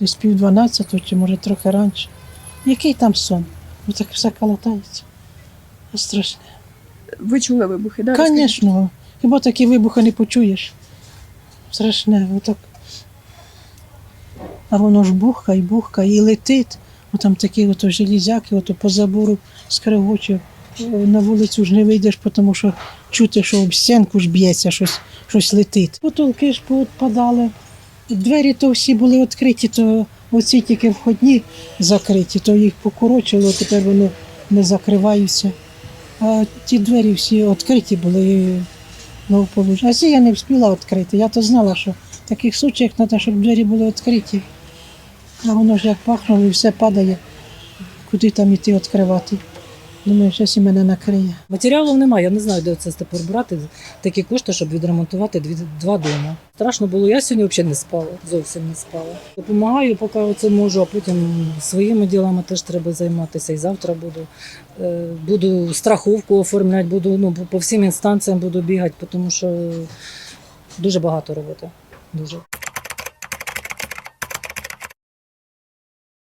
Десь пів дванадцятого, чи може трохи раніше. Який там сон? Ну так все калатається. Страшне. Ви чули вибухи, да? Звісно, хіба такі вибухи не почуєш? Страшне, отак. А воно ж бухкає, бухкає і летить. Отам такі ото железяки, ото по забору скрегоче. На вулицю ж не вийдеш, тому що чути, що об стінку ж б'ється, щось, щось летить. Потолки ж поотпадали. Двері то всі були відкриті, то оці тільки входні закриті, то їх покорочило, тепер вони не закриваються. А ті двері всі відкриті були новополучені. А ці я не встигла відкрити. Я то знала, що в таких случаях треба, щоб двері були відкриті. А воно ж як пахнуло і все падає. Куди там іти відкривати? Думаю, щось і мене накриє. Матеріалів немає, я не знаю, де це тепер брати такі кошти, щоб відремонтувати дві, два дома. Страшно було, я сьогодні взагалі не спала, зовсім не спала. Допомагаю, поки це можу, а потім своїми ділами теж треба займатися. І завтра буду. Е, Буду страховку оформляти, буду ну, по всім інстанціям буду бігати, тому що дуже багато роботи. Дуже.